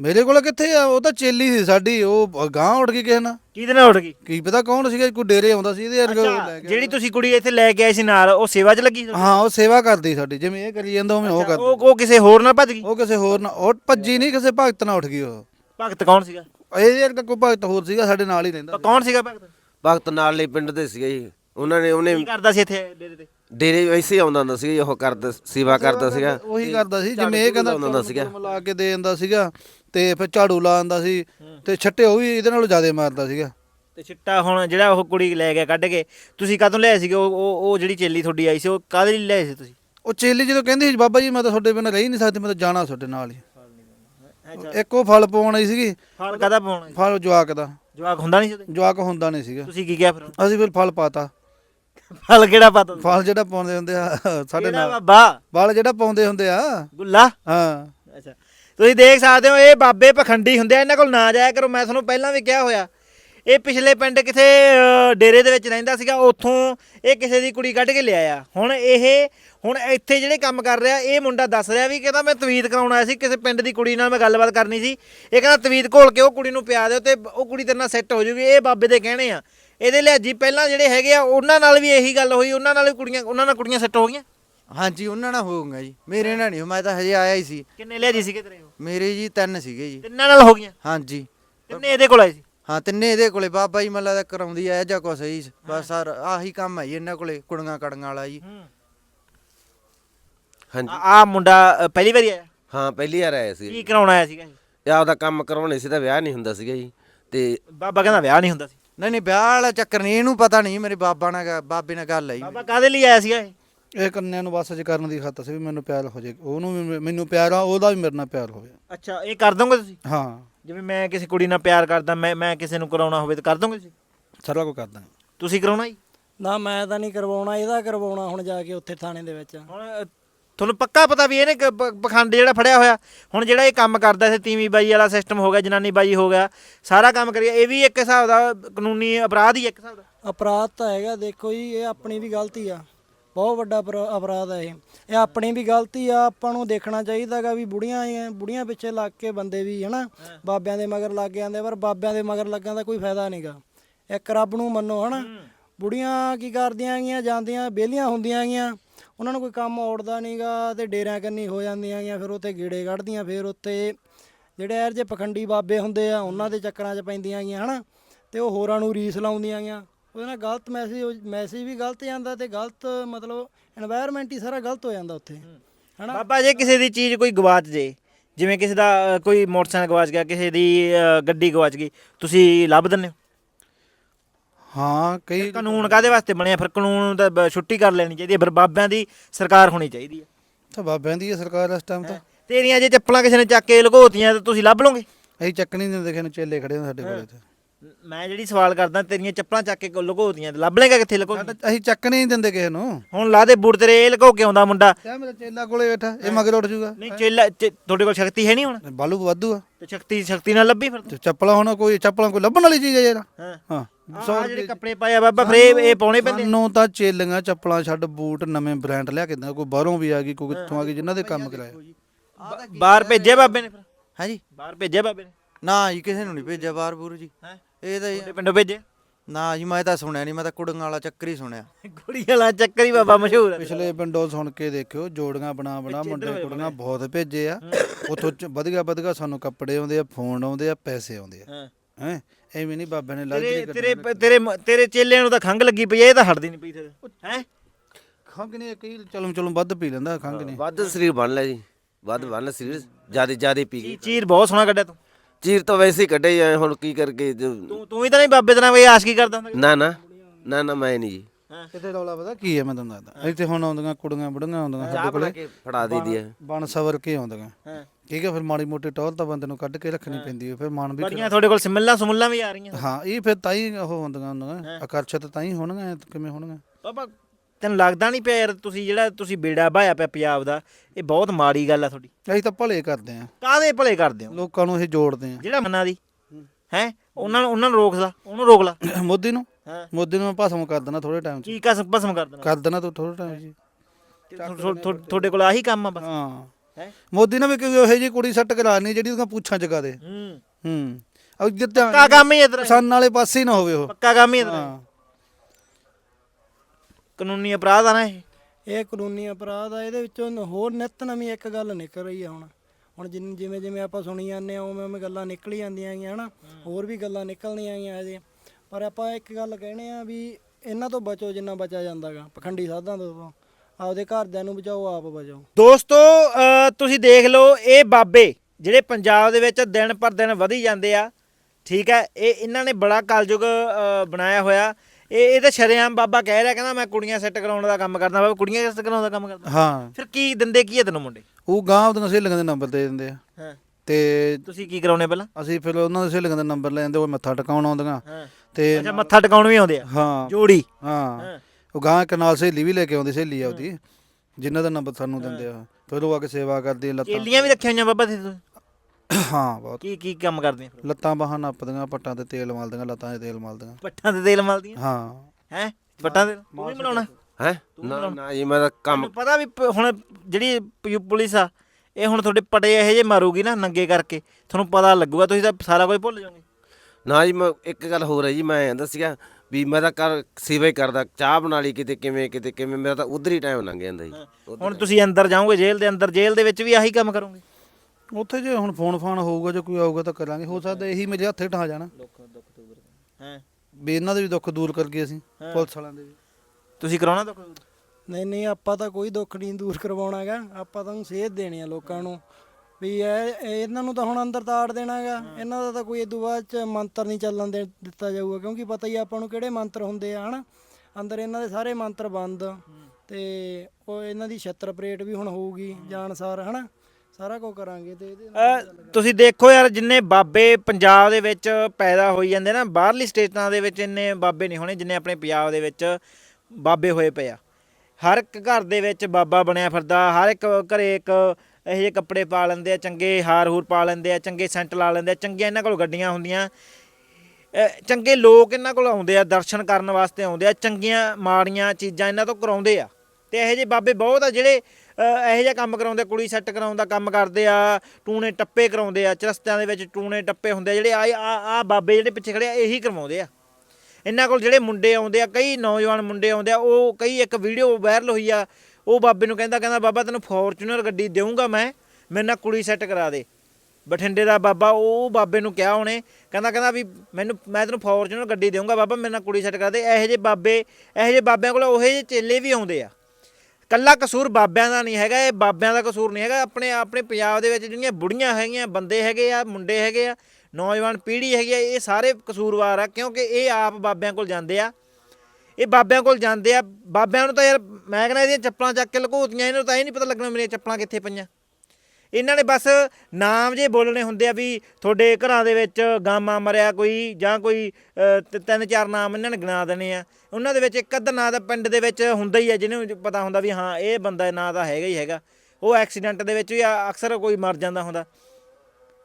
ਮੇਰੇ ਕੋਲ ਕਿੱਥੇ ਆ? ਉਹ ਤਾਂ ਚੇਲੀ ਸੀ ਸਾਡੀ ਉਹ ਗਾਂ ਉੱਡ ਗਈ ਕਿਸੇ ਨਾਲ। ਕਿਹਦੇ ਨਾਲ ਉੱਡ ਗਈ? ਕੀ ਪਤਾ ਕੌਣ ਸੀਗਾ ਕੋਈ ਡੇਰੇ ਆਉਂਦਾ ਸੀ ਇਹਦੇ ਵਰਗਾ ਉਹ ਲੈ ਕੇ ਜਿਹੜੀ ਤੁਸੀਂ ਕੁੜੀ ਇੱਥੇ ਲੈ ਕੇ ਆਏ ਸੀ ਨਾਲ ਉਹ ਸੇਵਾ 'ਚ ਲੱਗੀ ਸੀ? ਹਾਂ ਉਹ ਸੇਵਾ ਕਰਦੀ ਸਾਡੀ ਜਿਵੇਂ ਇਹ ਕਰੀ ਜਾਂਦਾ ਉਵੇਂ ਉਹ ਕਰਦੀ। ਉਹ ਉਹ ਕਿਸੇ ਹੋਰ ਨਾਲ ਭੱਜ ਗਈ? ਉਹ ਕਿਸੇ ਹੋਰ ਨਾਲ ਉਹ ਭੱਜੀ ਨਹੀਂ ਕਿਸੇ ਭਗਤ ਨਾਲ ਉੱਠ ਗਈ ਉਹ। ਭਗਤ ਕੌਣ ਸੀਗਾ? ਇਹ ਵਰਗਾ ਕੋਈ ਭਗਤ ਹੋਰ ਸੀਗਾ ਸਾਡੇ ਨਾਲ ਹੀ ਰਹਿੰਦਾ ਕੌਣ ਸੀਗਾ ਭਗਤ? ਭਗਤ ਨਾਲ ਲਈ ਪਿੰਡ ਦੇ ਸੀਗੇ ਜੀ। ਉਹਨਾਂ ਨੇ ਉਹਨੇ ਕੀ ਕਰਦਾ ਸੀ ਇੱਥੇ ਡੇਰੇ ਤੇ? ਡੇਰੇ ਵੈਸੇ ਹੀ ਆਉਂਦਾ ਹੁੰਦਾ ਸੀ ਉਹ ਕਰਦਾ ਸੇਵਾ ਕਰਦਾ ਸੀਗਾ। ਉਹੀ ਕਰਦਾ ਸੀ ਜਿਵੇਂ ਇਹ ਕਹਿੰਦਾ ਲਾਉਂਦਾ ਸੀਗਾ। ਲਾ ਕੇ ਦੇ ਜਾਂਦਾ ਸੀਗਾ। ਤੇ ਫਿਰ ਝਾੜੂ ਲਾ ਆਂਦਾ ਸੀ ਤੇ ਛੱਟੇ ਉਹ ਵੀ ਇਹਦੇ ਨਾਲੋਂ ਜ਼ਿਆਦਾ ਮਾਰਦਾ ਸੀਗਾ। ਤੇ ਚਿੱਟਾ ਹੁਣ ਜਿਹੜਾ ਉਹ ਕੁੜੀ ਲੈ ਗਿਆ ਕੱਢ ਕੇ ਤੁਸੀਂ ਕਦੋਂ ਲਿਆਏ ਸੀਗੇ? ਉਹ ਉਹ ਉਹ ਜਿਹੜੀ ਚੇਲੀ ਤੁਹਾਡੀ ਆਈ ਸੀ ਉਹ ਕਾਹਦੇ ਲਈ ਲਿਆਏ ਸੀ ਤੁਸੀਂ? ਉਹ ਚੇਲੀ ਜਦੋਂ ਕਹਿੰਦੀ ਸੀ ਬਾਬਾ ਜੀ ਮੈਂ ਤਾਂ ਤੁਹਾਡੇ ਬਿਨਾਂ ਰਹਿ ਹੀ ਨਹੀਂ ਸਕਦੀ ਮੈਂ ਤਾਂ ਜਾਣਾ ਤੁਹਾਡੇ ਨਾਲ ਹੀ। ਇੱਕ ਉਹ ਫਲ ਪਾਉਣ ਆਈ ਸੀਗੀ। ਫਲ ਕਾਹਦਾ ਪਾਉਣਾ ਸੀ? ਫਲ ਜਵਾਕ ਦਾ। ਜਵਾਕ ਹੁੰਦਾ ਨਹੀਂ ਸੀ ਉਹਦੇ? ਜਵਾਕ ਹੁੰਦਾ ਨਹੀਂ ਸੀਗਾ। ਤੁਸੀਂ ਕੀ ਕਿਹਾ ਫਿਰ? ਅਸੀਂ ਫਿਰ ਫਲ ਪਾਤਾ। ਫਲ ਕਿਹੜਾ ਪਾਤਾ ਫਲ ਜਿਹੜਾ ਪਾਉਂਦੇ ਹੁੰਦੇ ਆ ਸਾਡੇ ਨਾਲ। ਬਾਬਾ? ਫਲ ਜਿਹੜਾ ਪਾਉਂਦੇ ਹੁੰਦੇ ਆ। ਗੁੱਲਾ? ਹਾਂ। ਅੱਛਾ। ਤੁਸੀਂ ਦੇਖ ਸਕਦੇ ਹੋ, ਇਹ ਬਾਬੇ ਪਖੰਡੀ ਹੁੰਦੇ ਆ, ਇਹਨਾਂ ਕੋਲ ਨਾ ਜਾਇਆ ਕਰੋ, ਮੈਂ ਤੁਹਾਨੂੰ ਪਹਿਲਾਂ ਵੀ ਕਿਹਾ ਹੋਇਆ। ਇਹ ਪਿਛਲੇ ਪਿੰਡ ਕਿਥੇ ਡੇਰੇ ਦੇ ਵਿੱਚ ਰਹਿੰਦਾ ਸੀਗਾ, ਉੱਥੋਂ ਇਹ ਕਿਸੇ ਦੀ ਕੁੜੀ ਕੱਢ ਕੇ ਲਿਆਇਆ। ਹੁਣ ਇਹ, ਹੁਣ ਇੱਥੇ ਜਿਹੜੇ ਕੰਮ ਕਰ ਰਿਹਾ, ਇਹ ਮੁੰਡਾ ਦੱਸ ਰਿਹਾ ਵੀ ਕਹਿੰਦਾ ਮੈਂ ਤਵੀਤ ਕਰਾਉਣ ਆਇਆ ਸੀ, ਕਿਸੇ ਪਿੰਡ ਦੀ ਕੁੜੀ ਨਾਲ ਮੈਂ ਗੱਲਬਾਤ ਕਰਨੀ ਸੀ। ਇਹ ਕਹਿੰਦਾ ਤਵੀਤ ਘੋਲ ਕੇ ਉਹ ਕੁੜੀ ਨੂੰ ਪਿਆ ਦਿਓ ਤੇ ਉਹ ਕੁੜੀ ਤੇਰੇ ਨਾਲ ਸੈੱਟ ਹੋ ਜੂਗੀ, ਇਹ ਬਾਬੇ ਦੇ ਕਹਿਣੇ ਆ। ਇਹਦੇ ਲਿਹਾਜੀ ਪਹਿਲਾਂ ਜਿਹੜੇ ਹੈਗੇ ਆ, ਉਹਨਾਂ ਨਾਲ ਵੀ ਇਹੀ ਗੱਲ ਹੋਈ, ਉਹਨਾਂ ਨਾਲ ਵੀ ਕੁੜੀਆਂ, ਉਹਨਾਂ ਨਾਲ ਕੁੜੀਆਂ ਸੈੱਟ ਹੋ ਗਈਆਂ। ਹਾਂਜੀ ਉਹਨਾਂ ਨਾਲ ਹੋਊਗਾ ਜੀ। ਮੇਰੇ ਨਾਲ ਨਹੀਂ ਮੈਂ ਤਾਂ ਹਜੇ ਆਇਆ ਹੀ ਸੀ। ਕਿੰਨੇ ਲਿਹਾਜੀ ਸੀਗੇ ਤੇਰੇ ਉਹ? ਮੇਰੇ ਜੀ ਤਿੰਨ ਸੀਗੇ ਜੀ। ਤਿੰਨਾਂ ਨਾਲ ਹੋ ਗਈਆਂ? ਹਾਂਜੀ। ਤਿੰਨੇ ਇਹਦੇ ਕੋਲ ਆਏ ਸੀ? ਹਾਂ ਤਿੰਨੇ ਇਹਦੇ ਕੋਲੇ। ਬਾਬਾ ਜੀ ਮੱਲਾ ਦਾ ਕਰਾਉਂਦੀ ਐ ਜਾਂ ਕੁਛ ਹੀ ਬਸ ਸਰ ਆਹੀ ਕੰਮ ਹੈ ਜੀ ਇਹਨਾਂ ਕੋਲੇ ਕੁੜੀਆਂ ਕੜੀਆਂ ਵਾਲਾ ਜੀ। ਹਾਂਜੀ। ਆ ਮੁੰਡਾ ਅ, ਪਹਿਲੀ ਵਾਰੀ ਆਇਆ? ਹਾਂ ਪਹਿਲੀ ਵਾਰ ਆਇਆ ਸੀ। ਕੀ ਕਰਾਉਣ ਆਇਆ ਸੀਗਾ ਇਹ? ਇਹ ਆਪਦਾ ਕੰਮ ਕਰਾਉਣੇ ਸੀ ਤਾਂ ਵਿਆਹ ਨਹੀਂ ਹੁੰਦਾ ਸੀਗਾ ਜੀ। ਤੇ ਬਾਬਾ ਕਹਿੰਦਾ ਵਿਆਹ ਨਹੀਂ ਹੁੰਦਾ ਸੀ। ਨਹੀਂ ਨਹੀਂ ਵਿਆਹ ਵਾਲਾ ਚੱਕਰ ਨਹੀਂ ਇਹਨੂੰ ਪਤਾ ਨਹੀਂ ਮੇਰੇ ਬਾਬਾ ਨਾਲ ਗ- ਬਾਬੇ ਨਾਲ ਗੱਲ ਹੈ ਜੀ। ਬਾਬਾ ਕਾਦੇ ਲਈ ਆਇਆ ਸੀਗਾ ਇਹ? ਇਹ ਕੰਨਿਆਂ ਨੂੰ ਬਸ ਚ ਕਰਨ ਦੀ ਖਾਤਰ ਸੀ ਵੀ ਮੈਨੂੰ ਪਿਆਰ ਹੋ ਜਾਏ ਉਹਨੂੰ ਵੀ ਮੈਨੂੰ ਪਿਆਰ ਆ ਉਹਦਾ ਵੀ ਮੇਰੇ ਨਾਲ ਪਿਆਰ ਹੋਵੇ। ਅੱਛਾ ਇਹ ਕਰ ਦੋਗੇ ਤੁਸੀਂ? ਹਾਂ। ਜਿਵੇਂ ਮੈਂ ਕਿਸੇ ਕੁੜੀ ਨਾਲ ਪਿਆਰ ਕਰਦਾ ਮੈਂ ਮੈਂ ਕਿਸੇ ਨੂੰ ਕਰਾਉਣਾ ਹੋਵੇ ਤਾਂ ਕਰ ਦੋਗੇ ਤੁਸੀਂ? ਸਾਰਾ ਕੁਝ ਕਰਦਾ ਤੁਸੀਂ ਕਰਾਉਣਾ ਜੀ? ਨਾ ਮੈਂ ਤਾਂ ਨਹੀਂ ਕਰਵਾਉਣਾ ਇਹਦਾ ਕਰਵਾਉਣਾ ਹੁਣ ਜਾ ਕੇ ਉੱਥੇ ਥਾਣੇ ਦੇ ਵਿੱਚ। ਹੁਣ ਅ, ਤੁਹਾਨੂੰ ਪੱਕਾ ਪਤਾ ਵੀ ਇਹਨੇ ਕ- ਪ- ਪਖੰਡ ਜਿਹੜਾ ਫੜਿਆ ਹੋਇਆ। ਹੁਣ ਜਿਹੜਾ ਇਹ ਕੰਮ ਕਰਦਾ ਸੀ ਤੀਵੀਂ ਬਾਈ ਵਾਲਾ ਸਿਸਟਮ ਹੋ ਗਿਆ ਜਨਾਨੀ ਬਾਈ ਹੋ ਗਿਆ ਸਾਰਾ ਕੰਮ ਕਰੀਆ ਇਹ ਵੀ ਇੱਕ ਹਿਸਾਬ ਦਾ ਕਾਨੂੰਨੀ ਅਪਰਾਧ ਹੀ ਇੱਕ ਹਿਸਾਬ ਦਾ। ਅਪਰਾਧ ਤਾਂ ਹੈਗਾ ਦੇਖੋ ਜੀ ਇਹ ਆਪਣੀ ਵੀ ਗਲਤੀ ਆ। ਬਹੁਤ ਵੱਡਾ ਅਪਰਾ- ਅਪਰਾਧ ਆ ਇਹ। ਇਹ ਆਪਣੀ ਵੀ ਗਲਤੀ ਆ ਆਪਾਂ ਨੂੰ ਦੇਖਣਾ ਚਾਹੀਦਾਗਾ ਵੀ ਬੁੜੀਆਂ ਹੀ ਆ, ਬੁੜੀਆਂ ਪਿੱਛੇ ਲੱਗ ਕੇ ਬੰਦੇ ਵੀ ਹਨਾ? ਬਾਬਿਆਂ ਦੇ ਮਗਰ ਲੱਗ ਜਾਂਦੇ ਪਰ ਬਾਬਿਆਂ ਦੇ ਮਗਰ ਲੱਗਣ ਦਾ ਕੋਈ ਫਾਇਦਾ ਨਹੀਂਗਾ ਇੱਕ ਰੱਬ ਨੂੰ ਮੰਨੋ ਹਨਾ? ਬੁੜੀਆਂ ਕੀ ਕਰਦੀਆਂ ਗੀਆਂ ਜਾਂਦੀਆਂ ਬੇਲੀਆਂ ਹੁੰਦੀਆਂ ਗੀਆਂ। ਉਹਨਾਂ ਨੂੰ ਕੋਈ ਕੰਮ ਔੜਦਾ ਨਹੀਂਗਾ ਤੇ ਡੇਰਿਆਂ ਕੰਨੀ ਹੋ ਜਾਂਦੀਆਂ ਗੀਆਂ ਫਿਰ ਉੱਥੇ ਗੇੜੇ ਕੱਢਦੀਆਂ ਫਿਰ ਉੱਥੇ ਜਿਹੜੇ ਇਹੋ ਜਿਹੇ ਪਖੰਡੀ ਬਾਬੇ ਹੁੰਦੇ ਆ ਉਹਨਾਂ ਦੇ ਚੱਕਰਾਂ 'ਚ ਪੈਂਦੀਆਂ ਗੀਆਂ ਹਨਾ? ਤੇ ਉਹ ਹੋਰਾਂ ਨੂੰ ਰੀਸ ਲਾਉਂਦੀਆਂ ਗੀਆਂ। ਉਹਦੇ ਨਾਲ ਗਲਤ ਮੈਸੇਜ ਮੈਸੇਜ ਵੀ ਗਲਤ ਜਾਂਦਾ ਤੇ ਗਲਤ ਮਤਲਬ এনवायरमेंट ਹੀ ਸਾਰਾ ਗਲਤ ਹੋ ਜਾਂਦਾ ਉੱਥੇ। ਹਨਾ? ਬਾਬਾ ਜੇ ਕਿਸੇ ਦੀ ਚੀਜ਼ ਕੋਈ ਗਵਾਚ ਜੇ ਜਿਵੇਂ ਕਿਸੇ ਦਾ ਕੋਈ ਮੋਟਰਸਾਈਕਲ ਗਵਾਚ ਗਿਆ ਕਿਸੇ ਦੀ ਗੱਡੀ ਗਵਾਚ ਗਈ ਤੁਸੀਂ ਲੱਭ ਦਿੰਦੇ ਹੋ? ਹਾਂ ਕਈ ਕਾਨੂੰਨ ਕਾਦੇ ਵਾਸਤੇ ਬਣਿਆ ਫਿਰ ਕਾਨੂੰਨ ਤਾਂ ਛੁੱਟੀ ਕਰ ਲੈਣੀ ਚਾਹੀਦੀ ਹੈ ਬਾਬਿਆਂ ਦੀ ਸਰਕਾਰ ਹੋਣੀ ਚਾਹੀਦੀ ਹੈ। ਤਾਂ ਬਾਬਿਆਂ ਦੀ ਹੈ ਸਰਕਾਰ ਇਸ ਟਾਈਮ ਤਾਂ। ਤੇਰੀਆਂ ਜੇ ਚੱਪਲਾਂ ਕਿਸੇ ਨੇ ਚੱਕ ਕੇ ਲਗੋਤੀਆਂ ਤਾਂ ਤੁਸੀਂ ਲੱਭ ਲਓਗੇ? ਅਸੀਂ ਚੱਕਣੀ ਨਹੀਂ ਦਿੰਦੇ ਕਿਸੇ ਚੇਲੇ ਖੜੇ ਨੇ ਸਾਡੇ ਕੋਲ ਇੱਥੇ। ਮੈਂ ਜਿਹੜੀ ਸਵਾਲ ਕਰਦਾ ਤੇਰੀਆਂ ਚੱਪਲਾਂ ਚੱਕ ਕੇ ਲੁਕੋਤੀਆਂ ਲੱਭ ਲੇਗਾ ਕਿੱਥੇ ਲੁਕੋ ਸਾਡਾ ਅਸੀਂ ਚੱਕ ਨਹੀਂ ਦਿੰਦੇ ਕਿਸੇ ਨੂੰ। ਹੁਣ ਲਾ ਦੇ ਬੂਟ ਤੇਰੇ ਇਹ ਲੁਕੋ ਕੇ ਆਉਂਦਾ ਮੁੰਡਾ। ਕਿਆ ਮੇਰਾ ਚੇਲਾ ਕੋਲੇ ਬੈਠਾ ਇਹ ਮਗਰ ਉੱਠ ਜੂਗਾ। ਨਹੀਂ ਚੇਲਾ ਚ- ਤੁਹਾਡੇ ਕੋਲ ਸ਼ਕਤੀ ਹੈ ਨਹੀਂ ਹੁਣ? ਬਾਲੂ ਵਾਧੂ ਆ। ਤੇ ਸ਼ਕਤੀ ਸ਼ਕਤੀ ਨਾਲ ਲੱਭੀ ਫਿਰ ਤੇ? ਚੱਪਲਾਂ ਹੁਣ ਕੋਈ ਚੱਪਲਾਂ ਕੋਈ ਲੱਭਣ ਵਾਲੀ ਚੀਜ਼ ਹੈ ਯਾਰ। ਹਾਂ। ਹਾਂ ਆਹ ਜਿਹੜੇ ਕੱਪੜੇ ਪਾਏ ਆ ਬਾਬਾ ਫਿਰ ਇਹ ਇਹ ਪਾਉਣੇ ਪੈਂਦੇ। ਸਾਨੂੰ ਤਾਂ ਚੇਲੀਆਂ ਚੱਪਲਾਂ ਛੱਡ ਬੂਟ ਨਵੇਂ ਬ੍ਰਾਂਡ ਲਿਆ ਕੇ ਦਿੰਦਾ ਕੋਈ ਬਾਹਰੋਂ ਵੀ ਆ ਗਈ ਕੋਈ ਕਿੱਥੋਂ ਆ ਗਈ ਜਿਨ੍ਹਾਂ ਦੇ ਕੰਮ ਕਰਾਇਆ। ਬਾਹਰ ਭੇਜਿਆ ਬਾਬੇ ਨੇ ਫਿਰ? ਹਾਂਜੀ ਬਾਹਰ ਭੇਜਿਆ ਬਾਬੇ ਨੇ? ਨਾ ਜੀ ਕਿਸੇ ਨੂੰ ਨਹੀਂ ਭੇਜਿਆ ਬਾਹਰ ਬੂਰ ਜੀ। ਹੈ? ਇਹ ਤਾਂ ਜੀ- ਤੁਹਾਡੇ ਪਿੰਡੋਂ ਭੇਜਿਆ ਨਾ ਜੀ ਮੈਂ ਤਾਂ ਸੁਣਿਆ ਨਹੀਂ ਮੈਂ ਤਾਂ ਕੁੜੀਆਂ ਵਾਲਾ ਚੱਕਰ ਹੀ ਸੁਣਿਆ। ਕੁੜੀ ਵਾਲਾ ਚੱਕਰ ਹੀ ਬਾਬਾ ਮਸ਼ਹੂਰ ਹੈ ਪਿਛਲੇ ਪਿੰਡੋਂ ਸੁਣ ਕੇ ਦੇਖਿਓ ਜੋੜੀਆਂ ਬਣਾ ਬਣਾ ਮੁੰਡੇ ਕੁੜੀਆਂ ਬਹੁਤ ਭੇਜੇ ਆ। ਉਥੋਂ ਵਧੀਆ ਵਧੀਆ ਸਾਨੂੰ ਕੱਪੜੇ ਆਉਂਦੇ ਆ ਫੋਨ ਆਉਂਦੇ ਆ ਪੈਸੇ ਆਉਂਦੇ ਆ। ਹਾਂ। ਹੈ? ਐਵੇਂ ਨਹੀਂ ਬਾਬੇ ਨੇ ਤੇਰੇ ਲਾਜਰੀ ਤੇਰੇ ਤੇਰੇ ਮ- ਤੇਰੇ ਚੇਲਿਆਂ ਨੂੰ ਤਾਂ ਖੰਗ ਲੱਗੀ ਪਈ ਐ ਇਹ ਤਾਂ ਹਟਦੀ ਨਹੀਂ ਪਈ ਤੇ ਹੈ? ਖੰਗ ਨਹੀਂ ਕਈ ਚਲਮ ਚਲਮ ਵੱਧ ਪੀ ਲੈਂਦਾ ਖੰਗ ਨਹੀਂ। ਵੱਧ ਸਰੀਰ ਬਣ ਲਿਆ ਜੀ। ਵੱਧ ਬਣ ਲਿਆ ਸਰੀਰ ਜਿਆਦੇ ਜਿਆਦੇ ਪੀ ਗਈ। ਚੀਰ ਬਹੁਤ ਸੋਹਣਾ ਕੱਢਿਆ ਤੂੰ। ਚੀਰ ਤਾਂ ਵੈਸੇ ਹੀ ਕੱਢੇ ਆ ਹੁਣ ਕੀ ਕਰਕੇ ਜੋ- ਤੂੰ ਤੂੰ ਹੀ ਤਾਂ ਨਹੀਂ ਬਾਬੇ ਦੇ ਨਾਲ ਕੋਈ ਆਸ਼ਕੀ ਕਰਦਾ ਹੁੰਦਾ? ਨਾ ਨਾ ਨਾ ਨਾ ਮੈਂ ਨਹੀਂ ਜੀ। ਕਿਤੇ ਰੌਲਾ ਪਤਾ ਕੀ ਹੈ ਮੈਂ ਤੁਹਾਨੂੰ ਦੱਸਦਾ। ਇੱਥੇ ਹੁਣ ਆਉਂਦੀਆਂ ਕੁੜੀਆਂ ਬੁੜੀਆਂ ਆਉਂਦੀਆਂ ਸਾਡੇ ਕੋਲੇ। ਕੇ ਫੜਾ ਦੇਦੀ ਹੈ ਬਣ ਸਵਰ ਕੇ ਆਉਂਦੀਆਂ। ਹਾਂ। ਠੀਕ ਹੈ ਫਿਰ ਮਾੜੀ ਮੋਟੀ ਟੌਲ ਤਾਂ ਬੰਦੇ ਨੂੰ ਕੱਢ ਕੇ ਰੱਖਣੀ ਪੈਂਦੀ ਹੈ ਫਿਰ ਮਨ ਵੀ ਬੜੀਆਂ ਤੁਹਾਡੇ ਕੋਲ ਸਿਮਲਾਂ ਸਮੁੱਲਾਂ ਵੀ ਆ ਰਹੀਆਂ। ਹਾਂ ਇਹ ਫਿਰ ਤਾਂ ਹੀ ਉਹ ਹੁੰਦੀਆਂ ਹੁੰਦੀਆਂ। ਆਕਰਸ਼ਿਤ ਤਾਂ ਹੀ ਹੋਣਗੀਆਂ ਐਂ ਤਾਂ ਕਿਵੇਂ ਹੋਣਗੀਆਂ। ਬਾਬਾ ਤੈਨੂੰ ਲੱਗਦਾ ਨਹੀਂ ਪਿਆ ਯਾਰ ਤੁਸੀਂ ਜਿਹੜਾ ਤੁਸੀਂ ਬੇੜਾ ਬਾਇਆ ਪਿਆ ਪੰਜਾਬ ਦਾ ਇਹ ਬਹੁਤ ਮਾੜੀ ਗੱਲ ਆ ਤੁਹਾਡੀ। ਅਸੀਂ ਤਾਂ ਭਲੇ ਕਰਦੇ ਆ ਕਾਹਦੇ ਭਲੇ ਕਰਦੇ ਹੋ? ਲੋਕਾਂ ਨੂੰ ਇਹ ਜੋੜਦੇ ਜਿਹੜਾ ਮੰਨਾ ਦੀ ਹੈ? ਉਹਨਾਂ ਨੂੰ ਉਹਨਾਂ ਨੂੰ ਰੋਕ ਲਾ ਉਹਨੂੰ ਰੋਕ ਲਾ। ਆ ਮੋਦੀ ਨੂੰ? ਹਾਂ। ਮੋਦੀ ਨੂੰ ਮੈਂ ਭਸਮ ਕਰ ਦੇਣਾ ਥੋੜੇ ਟਾਈਮ 'ਚ। ਕੀ ਕਸਮ ਭਸਮ ਕਰ ਦੇਣਾ ਕਰ ਦੇਣਾ ਤੂੰ ਥੋੜੇ ਟਾਈਮ 'ਚ ਹੀ। ਤੁਹਾਡੇ ਕੋਲ ਆਹੀ ਕੰਮ ਆ ਬਸ? ਹਾਂ। ਹੈ? ਮੋਦੀ ਨੇ ਵੀ ਕੋਈ ਇਹੋ ਜਿਹੀ ਕੁੜੀ ਸੱਟ ਕਰਾਣੀ ਜਿਹੜੀ ਉਹਦੀਆਂ ਪੁੱਛਾਂ ਚਗਾ ਦੇ ਹੂੰ। ਹੂੰ। ਉਹ ਜਿੱਦਾਂ ਕੰਮ ਹੀ ਇਧਰ। ਕਿਸਾਨਾਂ ਵਾਲੇ ਪਾਸੇ ਹੀ ਨਾ ਹੋਵੇ ਉਹ। ਪੱਕਾ ਕੰਮ ਹੀ ਇਧਰ। ਹਾਂ। ਕਾਨੂੰਨੀ ਅਪਰਾਧ ਆ ਨਾ ਇਹ? ਇਹ ਕਾਨੂੰਨੀ ਅਪਰਾਧ ਆ ਇਹਦੇ ਵਿੱਚੋਂ ਹੋਰ ਨਿੱਤ ਨਵੀਂ ਇੱਕ ਗੱਲ ਨਿਕਲ ਰਹੀ ਆ ਹੁਣ। ਹੁਣ ਜਿੰਨ- ਜਿਵੇਂ ਜਿਵੇਂ ਆਪਾਂ ਸੁਣੀ ਜਾਂਦੇ ਆ ਉਵੇਂ ਉਵੇਂ ਗੱਲਾਂ ਨਿਕਲੀ ਜਾਂਦੀਆਂ ਹੈਗੀਆਂ ਹਨਾ? ਹੋਰ ਵੀ ਗੱਲਾਂ ਨਿਕਲਣੀਆਂ ਹੈਗੀਆਂ ਹਜੇ ਪਰ ਆਪਾਂ ਇੱਕ ਗੱਲ ਕਹਿਣੇ ਆ ਵੀ ਇਹਨਾਂ ਤੋਂ ਬਚੋ ਜਿੰਨਾ ਬਚਿਆ ਜਾਂਦਾਗਾ ਪਖੰਡੀ ਸਾਧਾਂ ਤੋਂ ਆਪਦੇ ਘਰਦਿਆਂ ਨੂੰ ਬਚਾਓ ਆਪ ਬਚਾਓ। ਦੋਸਤੋ ਅ, ਤੁਸੀਂ ਦੇਖ ਲਓ ਇਹ ਬਾਬੇ ਜਿਹੜੇ ਪੰਜਾਬ ਦੇ ਵਿੱਚ ਦਿਨ ਪਰ ਦਿਨ ਵਧੀ ਜਾਂਦੇ ਆ ਠੀਕ ਹੈ? ਇਹ ਇਹਨਾਂ ਨੇ ਬੜਾ ਕਲਯੁਗ ਅ, ਬਣਾਇਆ ਹੋਇਆ। ਇਹ ਇਹ ਤਾਂ ਸ਼ਰੇਆਮ ਬਾਬਾ ਕਹਿ ਰਿਹਾ ਕਹਿੰਦਾ ਮੈਂ ਕੁੜੀਆਂ ਸੈੱਟ ਕਰਾਉਣ ਦਾ ਕੰਮ ਕਰਦਾ ਬਾਬਾ ਕੁੜੀਆਂ ਸੈੱਟ ਕਰਾਉਣ ਦਾ ਕੰਮ ਕਰਦਾ। ਹਾਂ। ਫਿਰ ਕੀ ਦਿੰਦੇ ਕੀ ਹੈ ਤੈਨੂੰ ਮੁੰਡੇ? ਉਹ ਗਾਂ ਉਹਦੀਆਂ ਸਹੇਲੀਆਂ ਦੇ ਨੰਬਰ ਦੇ ਦਿੰਦੇ ਆ। ਹਾਂ। ਤੇ ਤੁਸੀਂ ਕੀ ਕਰਾਉਣੇ ਪਹਿਲਾਂ? ਅਸੀਂ ਫਿਰ ਉਹਨਾਂ ਦੇ ਸਹੇਲੀਆਂ ਦੇ ਨੰਬਰ ਲੈ ਜਾਂਦੇ ਉਹ ਮੱਥਾ ਟਿਕਾਉਣ ਆਉਂਦੀਆਂ। ਹਾਂ। ਤੇ ਅੱਛਾ ਮੱਥਾ ਟਿਕਾਉਣ ਵੀ ਆਉਂਦੇ ਆ? ਹਾਂ। ਜੋੜੀ? ਹਾਂ। ਉਹ ਗਾਂ ਇੱਕ ਨਾਲ ਸਹੇਲੀ ਵੀ ਲੈ ਕੇ ਆਉਂਦੀ ਸਹੇਲੀ ਆ ਉਹਦੀ ਜਿਨ੍ਹਾਂ ਦਾ ਨੰਬਰ ਸਾਨੂੰ ਦਿੰਦੇ ਆ। ਫਿਰ ਉਹ ਆ ਕੇ ਸੇਵਾ ਕਰਦੀ ਲੱਤਾਂ ਚੇਲੀਆਂ ਵੀ ਰੱਖੀਆਂ ਹੋਈਆਂ ਬਾਬਾ ਤੁਸੀਂ ਹਾਂ ਬਹੁਤ। ਕੀ ਕੀ ਕੰਮ ਕਰਦੇ ਆ ਫਿਰ? ਲੱਤਾਂ ਬਾਹਾਂ ਨੱਪਦੀਆਂ ਪੱਟਾਂ ਤੇ ਤੇਲ ਮਲਦੀਆਂ ਲੱਤਾਂ 'ਤੇ ਤੇਲ ਮਲਦੀਆਂ। ਪੱਠਾਂ ਤੇ ਤੇਲ ਮਲਦੀਆਂ? ਹਾਂ। ਹੈ? ਪੱਠਾਂ ਤੇ? ਤੂੰ ਵੀ ਬਣਾਉਣਾ ਹੈ? ਨਾ ਨਾ ਜੀ ਮੈਂ ਤਾਂ ਕੰਮ ਪਤਾ ਵੀ ਪ- ਹੁਣ ਜਿਹੜੀ ਪੁ- ਪੁਲਿਸ ਆ ਇਹ ਹੁਣ ਤੁਹਾਡੇ ਪਟੇ ਇਹੋ ਜਿਹੇ ਮਾਰੂਗੀ ਨਾ ਨੰਗੇ ਕਰਕੇ। ਤੁਹਾਨੂੰ ਪਤਾ ਲੱਗੂਗਾ ਤੁਸੀਂ ਤਾਂ ਸਾਰਾ ਕੁਝ ਭੁੱਲ ਜਾਓਗੇ। ਨਾ ਜੀ ਮੈਂ ਇੱਕ ਗੱਲ ਹੋਰ ਹੈ ਜੀ ਮੈਂ ਆਂਦਾ ਸੀਗਾ ਵੀ ਮੈਂ ਤਾਂ ਕਰ ਸੇਵਾ ਹੀ ਕਰਦਾ ਚਾਹ ਬਣਾ ਲਈ ਕਿਤੇ ਕਿਵੇਂ ਕਿਤੇ ਕਿਵੇਂ ਮੇਰਾ ਤਾਂ ਉਧਰ ਹੀ ਟਾਈਮ ਲੰਘ ਜਾਂਦਾ ਜੀ। ਹੁਣ ਤੁਸੀਂ ਅੰਦਰ ਜਾਓਗੇ ਜੇਲ੍ਹ ਦੇ ਅੰਦਰ ਜੇਲ੍ਹ ਦੇ ਵਿੱਚ ਵੀ ਆਹੀ ਕੰਮ ਕਰੋਗੇ। ਉੱਥੇ ਜੇ ਹੁਣ ਫੋਨ ਫਾਨ ਹੋਊਗਾ ਜੇ ਕੋਈ ਆਊਗਾ ਤਾਂ ਕਰਾਂਗੇ। ਹੋ ਸਕਦਾ ਇਹੀ ਮੇਰੇ ਹੱਥੇ ਢਾ ਜਾਣਾ। ਹਾਂ? ਵੀ ਇਹਨਾਂ ਦੇ ਵੀ ਦੁੱਖ ਦੂਰ ਕਰ ਗਏ ਅਸੀਂ ਪੁਲਿਸ ਵਾਲਿਆਂ ਦੇ ਵੀ। ਤੁਸੀਂ ਕਰਾਉਣਾ ਤਾਂ ਕੋਈ ਨਹੀਂ ਨਹੀਂ ਆਪਾਂ ਤਾਂ ਕੋਈ ਦੁੱਖ ਨਹੀਂ ਦੂਰ ਕਰਵਾਉਣਾਗਾ। ਆਪਾਂ ਤਾਂ ਸੇਧ ਦੇਣੀ ਆ ਲੋਕਾਂ ਨੂੰ। ਵੀ ਇਹ ਇਹ ਇਹਨਾਂ ਨੂੰ ਤਾਂ ਹੁਣ ਅੰਦਰ ਤਾੜ ਦੇਣਾਗਾ। ਇਹਨਾਂ ਦਾ ਤਾਂ ਕੋਈ ਇਦੋਂ ਬਾਅਦ ਚ ਮੰਤਰ ਨਹੀਂ ਚੱਲਣ ਦੇ ਦਿੱਤਾ ਜਾਊਗਾ। ਕਿਉਂਕਿ ਪਤਾ ਹੀ ਆ ਆਪਾਂ ਨੂੰ ਕਿਹੜੇ ਮੰਤਰ ਹੁੰਦੇ ਆ ਹਨਾ? ਅੰਦਰ ਇਹਨਾਂ ਦੇ ਸਾਰੇ ਮੰਤਰ ਬੰਦ। ਤੇ ਉਹ ਇਹਨਾਂ ਦੀ ਛੱਤਰ ਪਰੇਡ ਵੀ ਹੁਣ ਹੋਊਗੀ ਜਾਣਸਾਰ ਹਨਾ? ਸਾਰਾ ਕੁਝ ਕਰਾਂਗੇ ਤੇ ਇਹਦੇ ਨਾਲ ਤੁਸੀਂ ਦੇਖੋ ਯਾਰ ਜਿੰਨੇ ਬਾਬੇ ਪੰਜਾਬ ਦੇ ਵਿੱਚ ਪੈਦਾ ਹੋਈ ਜਾਂਦੇ ਨਾ ਬਾਹਰਲੀ ਸਟੇਟਾਂ ਦੇ ਵਿੱਚ ਇੰਨੇ ਬਾਬੇ ਨਹੀਂ ਹੋਣੇ ਜਿੰਨੇ ਆਪਣੇ ਪੰਜਾਬ ਦੇ ਵਿੱਚ ਬਾਬੇ ਹੋਏ ਪਏ ਆ। ਹਰ ਇੱਕ ਘਰ ਦੇ ਵਿੱਚ ਬਾਬਾ ਬਣਿਆ ਫਿਰਦਾ ਹਰ ਇੱਕ ਘਰੇ ਇੱਕ ਇਹੋ ਜਿਹੇ ਕੱਪੜੇ ਪਾ ਲੈਂਦੇ ਆ ਚੰਗੇ ਹਾਰ ਹੂਰ ਪਾ ਲੈਂਦੇ ਆ ਚੰਗੇ ਸੈਂਟ ਲਾ ਲੈਂਦੇ ਆ ਚੰਗੀਆਂ ਇਹਨਾਂ ਕੋਲ ਗੱਡੀਆਂ ਹੁੰਦੀਆਂ। ਚੰਗੇ ਲੋਕ ਇਹਨਾਂ ਕੋਲ ਆਉਂਦੇ ਆ ਦਰਸ਼ਨ ਕਰਨ ਵਾਸਤੇ ਆਉਂਦੇ ਆ ਚੰਗੀਆਂ ਮਾੜੀਆਂ ਚੀਜ਼ਾਂ ਇਹਨਾਂ ਤੋਂ ਕਰਾਉਂਦੇ ਆ। ਤੇ ਇਹੋ ਜਿਹੇ ਬਾਬੇ ਬਹੁਤ ਆ ਜਿਹੜੇ ਇਹੋ ਜਿਹਾ ਕੰਮ ਕਰਾਉਂਦੇ ਕੁੜੀ ਸੈੱਟ ਕਰਾਉਣ ਦਾ ਕੰਮ ਕਰਦੇ ਆ, ਟੂਣੇ ਟੱਪੇ ਕਰਾਉਂਦੇ ਆ, ਚਰਸਤਿਆਂ ਦੇ ਵਿੱਚ ਟੂਣੇ ਟੱਪੇ ਹੁੰਦੇ ਆ, ਜਿਹੜੇ ਆ ਆ ਬਾਬੇ ਜਿਹੜੇ ਪਿੱਛੇ ਖੜੇ ਆ, ਇਹੀ ਕਰਵਾਉਂਦੇ ਆ। ਇਹਨਾਂ ਕੋਲ ਜਿਹੜੇ ਮੁੰਡੇ ਆਉਂਦੇ ਆ, ਕਈ ਨੌਜਵਾਨ ਮੁੰਡੇ ਆਉਂਦੇ ਆ, ਉਹ ਕਈ ਇੱਕ ਵੀਡੀਓ ਵਾਇਰਲ ਹੋਈ ਆ, ਉਹ ਬਾਬੇ ਨੂੰ ਕਹਿੰਦਾ ਕਹਿੰਦਾ, ਬਾਬਾ, ਤੈਨੂੰ ਫੋਰਚੂਨਰ ਗੱਡੀ ਦੇਵਾਂਗਾ ਮੈਂ, ਮੇਰੇ ਨਾਲ ਕੁੜੀ ਸੈੱਟ ਕਰਾ ਦੇ। ਬਠਿੰਡੇ ਦਾ ਬਾਬਾ, ਉਹ ਬਾਬੇ ਨੂੰ ਕਿਹਾ ਉਹਨੇ, ਕਹਿੰਦਾ ਕਹਿੰਦਾ ਵੀ ਮੈਨੂੰ, ਮੈਂ ਤੈਨੂੰ ਫੋਰਚੂਨਰ ਗੱਡੀ ਦੇਵਾਂਗਾ ਬਾਬਾ, ਮੇਰੇ ਨਾਲ ਕੁੜੀ ਸੈੱਟ ਕਰਾ ਦੇ। ਇਹੋ ਜਿਹੇ ਬਾਬੇ, ਇਹੋ ਜਿਹੇ ਬਾਬਿਆਂ ਕੋਲ ਉਹੇ ਜਿਹੇ ਚੇਲੇ ਵੀ ਆਉਂਦੇ ਆ। ਕੱਲਾ ਕਸੂਰ ਬਾਬਿਆਂ ਦਾ ਨਹੀਂ ਹੈਗਾ, ਇਹ ਬਾਬਿਆਂ ਦਾ ਕਸੂਰ ਨਹੀਂ ਹੈਗਾ। ਆਪਣੇ ਆਪਣੇ ਪੰਜਾਬ ਦੇ ਵਿੱਚ ਜਿਹੜੀਆਂ ਬੁੜੀਆਂ ਹੈਗੀਆਂ, ਬੰਦੇ ਹੈਗੇ ਆ, ਮੁੰਡੇ ਹੈਗੇ ਆ, ਨੌਜਵਾਨ ਪੀੜ੍ਹੀ ਹੈਗੀ ਆ, ਇਹ ਸਾਰੇ ਕਸੂਰਵਾਰ ਆ, ਕਿਉਂਕਿ ਇਹ ਆਪ ਬਾਬਿਆਂ ਕੋਲ ਜਾਂਦੇ ਆ। ਇਹ ਬਾਬਿਆਂ ਕੋਲ ਜਾਂਦੇ ਆ। ਬਾਬਿਆਂ ਨੂੰ ਤਾਂ ਯਾਰ ਮੈਂ ਕਹਿੰਦਾ ਇਹਦੀਆਂ ਚੱਪਲਾਂ ਚੱਕ ਕੇ ਲੁਕੋਤੀਆਂ, ਇਹਨਾਂ ਨੂੰ ਤਾਂ ਇਹ ਨਹੀਂ ਪਤਾ ਲੱਗਣਾ ਮੇਰੀਆਂ ਚੱਪਲਾਂ ਕਿੱਥੇ ਪਈਆਂ। ਇਹਨਾਂ ਨੇ ਬਸ ਨਾਮ ਜੇ ਬੋਲਣੇ ਹੁੰਦੇ ਆ ਵੀ ਤੁਹਾਡੇ ਘਰਾਂ ਦੇ ਵਿੱਚ ਗਾਮਾ ਮਰਿਆ ਕੋਈ ਜਾਂ ਕੋਈ ਤਿੰਨ ਚਾਰ ਨਾਮ ਇਹਨਾਂ ਨੇ ਗਿਣਾ ਦੇਣੇ ਆ। ਉਹਨਾਂ ਦੇ ਵਿੱਚ ਇੱਕ ਅੱਧਾ ਨਾਂ ਤਾਂ ਪਿੰਡ ਦੇ ਵਿੱਚ ਹੁੰਦਾ ਹੀ ਆ, ਜਿਹਨੂੰ ਪਤਾ ਹੁੰਦਾ ਵੀ ਹਾਂ, ਇਹ ਬੰਦਾ ਨਾਂ ਤਾਂ ਹੈਗਾ ਹੀ ਹੈਗਾ। ਉਹ ਐਕਸੀਡੈਂਟ ਦੇ ਵਿੱਚ ਵੀ ਅਕਸਰ ਕੋਈ ਮਰ ਜਾਂਦਾ ਹੁੰਦਾ।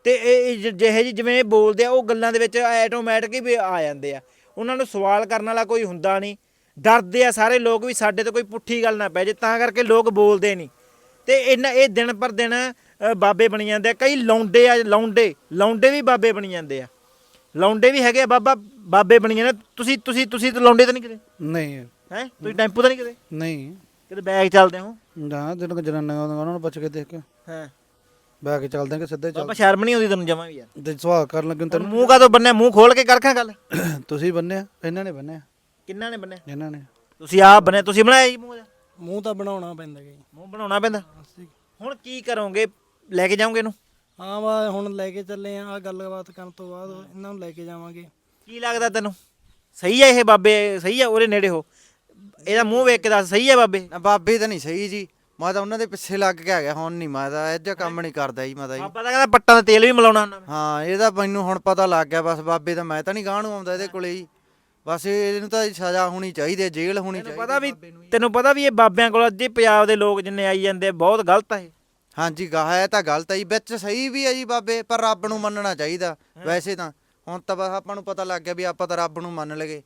ਤੇ ਇਹ ਇਹ ਜ- ਜਿਹੇ ਜਿਵੇਂ ਇਹ ਬੋਲਦੇ ਆ, ਉਹ ਗੱਲਾਂ ਦੇ ਵਿੱਚ ਆਟੋਮੈਟਿਕ ਹੀ ਵੀ ਆ ਜਾਂਦੇ ਆ। ਉਹਨਾਂ ਨੂੰ ਸਵਾਲ ਕਰਨ ਵਾਲਾ ਕੋਈ ਹੁੰਦਾ ਨਹੀਂ। ਡਰਦੇ ਆ ਸਾਰੇ ਲੋਕ ਵੀ ਸਾਡੇ ਤੇ ਕੋਈ ਪੁੱਠੀ ਗੱਲ ਨਾ ਪੈ ਜੇ ਤਾਂ ਕਰਕੇ ਲੋਕ ਬੋਲਦੇ ਨਹੀਂ। ਤੇ ਇਹਨਾਂ, ਇਹ ਦਿਨ ਪਰ ਦਿਨ ਬਾਬੇ ਬਣੀ ਜਾਂਦੇ ਆ। ਕਈ ਲੌਂਡੇ ਆ ਲੌਂਡੇ ਲੌਂਡੇ ਵੀ ਬਾਬੇ ਬਣੀ ਜਾਂਦੇ ਆ। ਲੌਂਡੇ ਵੀ ਹੈਗੇ ਆ ਬਾਬਾ ਬਾਬੇ ਬਣੀ ਜਾਂਦੇ ਤੁਸੀਂ ਤੁਸੀਂ ਤੁਸੀਂ ਤਾਂ ਲੌਂਡੇ ਤਾਂ ਨਹੀਂ ਕਿਤੇ ਨਹੀਂ। ਹੈ? ਤੁਸੀਂ ਟੈਂਪੂ ਤਾਂ ਨਹੀਂ ਕਿਤੇ ਨਹੀਂ। ਕਿਤੇ ਬੈਗ ਚੱਲਦੇ ਹੋ? ਜਾਂ ਜਿਹਨਾਂ ਕੋ ਜਨਾਨੀਆਂ ਆਉਂਦੀਆਂ ਉਹਨਾਂ ਨੂੰ ਪੁੱਛ ਕੇ ਦੇਖ ਕੇ। ਹਾਂ। ਬੈ ਕੇ ਚੱਲਦੇ ਆ ਕਿ ਸਿੱਧੇ ਚੱਲ ਬਾਬਾ ਸ਼ਰਮ ਨਹੀਂ ਆਉਂਦੀ ਤੈਨੂੰ ਜਮਾ ਵੀ ਯਾਰ। ਤੇ ਸਵਾਲ ਕਰਨ ਲੱਗੇ ਤੈਨੂੰ। ਮੂੰਹ ਕਾਹਤੋਂ ਬੰਨਿਆ? ਮੂੰਹ ਖੋਲ ਕੇ ਕਰਖਾਂ ਗੱਲ। ਤੁਸੀਂ ਬੰਨਿਆ? ਇਹਨਾਂ ਨੇ ਬੰਨਿਆ? ਕਿੰਨਾ ਨੇ ਬੰਨਿਆ? ਇਹਨਾਂ ਨੇ। ਤੁਸੀਂ ਆਪ ਬਣੇ ਤੁਸੀਂ ਬਣਾਇਆ ਜੀ ਮੂੰਹ ਦਾ ਮੂੰਹ ਤਾਂ ਬਣਾਉਣਾ ਪੈਂਦਾ ਜੀ। ਮੂੰਹ ਬਣਾਉਣਾ ਪੈਂਦਾ? ਹੁਣ ਕੀ ਕਰੋਗੇ? ਲੈ ਕੇ ਜਾਓਗੇ ਇਹਨੂੰ? ਹਾਂ ਵਾ ਹੁਣ ਲੈ ਕੇ ਚੱਲੇ ਆ ਆ ਗੱਲਬਾਤ ਕਰਨ ਤੋਂ ਬਾਅਦ ਇਹਨਾਂ ਨੂੰ ਲੈ ਕੇ ਜਾਵਾਂਗੇ। ਕੀ ਲੱਗਦਾ ਤੈਨੂੰ? ਸਹੀ ਹੈ ਇਹ ਬਾਬੇ ਸਹੀ ਹੈ ਉਹਦੇ ਨੇੜੇ ਹੋ ਇਹਦਾ ਮੂੰਹ ਵੇਖ ਕੇ ਦੱਸ ਸਹੀ ਹੈ ਬਾਬੇ? ਨਾ ਬਾਬੇ ਤਾਂ ਨਹੀਂ ਸਹੀ ਜੀ। ਮੈਂ ਤਾਂ ਉਹਨਾਂ ਦੇ ਪਿੱਛੇ ਲੱਗ ਕੇ ਆ ਗਿਆ ਹੁਣ ਨਹੀਂ ਮੈਂ ਤਾਂ ਇਹ ਜਿਹਾ ਕੰਮ ਨਹੀਂ ਕਰਦਾ ਜੀ ਮੈਂ ਤਾਂ ਜੀ। ਬਾਬਾ ਤਾਂ ਕਹਿੰਦਾ ਪੱਟਾਂ ਦਾ ਤੇਲ ਵੀ ਮਿਲਾਉਣਾ ਹੁੰਦਾ ਮੈਂ ਹਾਂ ਇਹਦਾ ਮੈਨੂੰ ਹੁਣ ਪਤਾ ਲੱਗ ਗਿਆ ਬਸ ਬਾਬੇ ਤਾਂ ਮੈਂ ਤਾਂ ਨਹੀਂ ਗਾਹ ਨੂੰ ਆਉਂਦਾ ਇਹਦੇ ਕੋਲੇ ਜੀ। ਬਸ ਇਹਨੂੰ ਤਾਂ ਸਜ਼ਾ ਹੋਣੀ ਚਾਹੀਦੀ ਹੈ ਜੇਲ੍ਹ ਹੋਣੀ ਤੈਨੂੰ ਚਾਹੀਦੀ ਪਤਾ ਵੀ। ਤੈਨੂੰ ਪਤਾ ਵੀ ਇਹ ਬਾਬਿਆਂ ਕੋਲ ਅੱਧੇ ਪੰਜਾਬ ਦੇ ਲੋਕ ਜਿੰਨੇ ਆਈ ਜਾਂਦੇ ਆ, ਬਹੁਤ ਗਲਤ ਆ ਇਹ। ਹਾਂਜੀ ਗਾਹ ਹੈ ਤਾਂ ਗਲਤ ਹੈ ਜੀ ਵਿੱਚ ਸਹੀ ਵੀ ਹੈ ਜੀ ਬਾਬੇ ਪਰ ਰੱਬ ਨੂੰ ਮੰਨਣਾ ਚਾਹੀਦਾ ਵੈਸੇ ਤਾਂ। ਹੁਣ ਤਾਂ ਬਸ ਆਪਾਂ ਨੂੰ ਪਤਾ ਲੱਗ ਗਿਆ ਵੀ ਆਪਾਂ ਤਾਂ ਰੱਬ ਨੂੰ ਮੰਨ ਲਗੇ।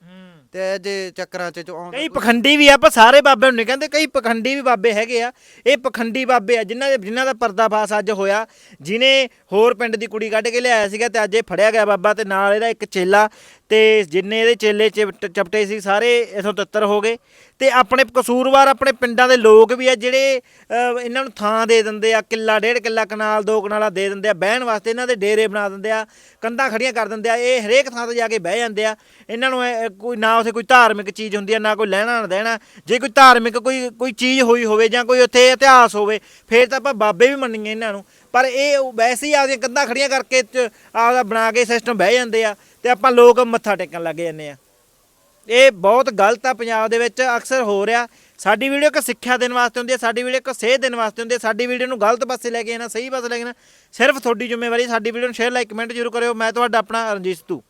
ਤੇ ਇਹ ਜੇ ਚੱਕਰਾਂ 'ਚ ਆਉਣ ਕਈ ਪਖੰਡੀ ਵੀ ਆ ਆਪਾਂ ਸਾਰੇ ਬਾਬਿਆਂ ਨੂੰ ਨਹੀਂ ਕਹਿੰਦੇ ਕਈ ਪਖੰਡੀ ਵੀ ਬਾਬੇ ਹੈਗੇ ਆ। ਇਹ ਪਖੰਡੀ ਬਾਬੇ ਆ ਜਿਨ੍ਹਾਂ ਦੇ ਜਿਨ੍ਹਾਂ ਦਾ ਪਰਦਾਫਾਸ਼ ਅੱਜ ਹੋਇਆ ਜਿਨੇ ਹੋਰ ਪਿੰਡ ਦੀ ਕੁੜੀ ਕੱਢ ਕੇ ਲਿਆਇਆ ਸੀਗਾ ਤੇ ਅੱਜ ਇਹ ਫੜਿਆ ਗਿਆ ਬਾਬਾ ਤੇ ਨਾਲ ਇਹਦਾ ਇੱਕ ਚੇਲਾ ਤੇ ਜਿੰਨੇ ਇਹਦੇ ਚੇਲੇ ਚਿਪਟ- ਚਪਟੇ ਸੀ ਸਾਰੇ ਇਥੋਂ ਤਿੱਤਰ ਹੋ ਗਏ। ਤੇ ਆਪਣੇ ਕਸੂਰਵਾਰ ਆਪਣੇ ਪਿੰਡਾਂ ਦੇ ਲੋਕ ਵੀ ਆ ਜਿਹੜੇ ਅਹ, ਇਹਨਾਂ ਨੂੰ ਥਾਂ ਦੇ ਦਿੰਦੇ ਆ ਕਿੱਲਾ ਡੇਢ ਕਿੱਲਾ ਕਨਾਲ ਦੋ ਕਨਾਲਾ ਦੇ ਦਿੰਦੇ ਆ ਬਹਿਣ ਵਾਸਤੇ ਇਹਨਾਂ ਦੇ ਡੇਰੇ ਬਣਾ ਦਿੰਦੇ ਆ ਕੰਧਾਂ ਖੜੀਆਂ ਕਰ ਦਿੰਦੇ ਆ ਇਹ ਹਰੇਕ ਥਾਂ ਤੇ ਜਾ ਕੇ ਬਹਿ ਜਾਂਦੇ ਆ। ਇਹਨਾਂ ਨੂੰ ਇਹ- ਕੋਈ ਨਾ ਉੱਥੇ ਕੋਈ ਧਾਰਮਿਕ ਚੀਜ਼ ਹੁੰਦੀ ਆ ਨਾ ਕੋਈ ਲੈਣਾ ਨਾ ਦੇਣਾ। ਜੇ ਕੋਈ ਧਾਰਮਿਕ ਕੋਈ ਕੋਈ ਚੀਜ਼ ਹੋਈ ਹੋਵੇ ਜਾਂ ਕੋਈ ਉੱਥੇ ਇਤਿਹਾਸ ਹੋਵੇ ਫੇਰ ਤਾਂ ਆਪਾਂ ਬਾਬੇ ਵੀ ਮੰਨੀਏ ਇਹਨਾਂ ਨੂੰ। ਪਰ ਇਹ ਵੈਸੇ ਹੀ ਆਪਦੀਆਂ ਕੰਧਾਂ ਖੜੀਆਂ ਕਰਕੇ ਆਪਦਾ ਬਣਾ ਕੇ ਸਿਸਟਮ ਬਹਿ ਜਾਂਦੇ ਆ ਤੇ ਆਪਾਂ ਲੋਕ ਮੱਥਾ ਟੇਕਣ ਲੱਗ ਜਾਂਦੇ ਆ। ਇਹ ਬਹੁਤ ਗਲਤ ਆ ਪੰਜਾਬ ਦੇ ਵਿੱਚ, ਅਕਸਰ ਹੋ ਰਿਹਾ। ਸਾਡੀ ਵੀਡੀਓ ਇੱਕ ਸਿੱਖਿਆ ਦੇਣ ਵਾਸਤੇ ਹੁੰਦੀ ਹੈ ਸਾਡੀ ਵੀਡੀਓ ਇੱਕ ਸੇਧ ਦੇਣ ਵਾਸਤੇ ਹੁੰਦੀ ਹੈ ਸਾਡੀ ਵੀਡੀਓ ਨੂੰ ਗਲਤ ਪਾਸੇ ਲੈ ਕੇ ਜਾਣਾ ਸਹੀ ਪਾਸੇ ਲੈ ਕੇ ਜਾਣਾ ਸਿਰਫ ਤੁਹਾਡੀ ਜ਼ਿੰਮੇਵਾਰੀ ਸਾਡੀ ਵੀਡੀਓ ਨੂੰ ਸ਼ੇਅਰ ਲਾਈਕ ਕਮੈਂਟ ਜ਼ਰੂਰ ਕਰਿਓ। ਮੈਂ ਤੁਹਾਡਾ ਆਪਣਾ ਰਣਜੀਤ ਸਿੱਧੂ।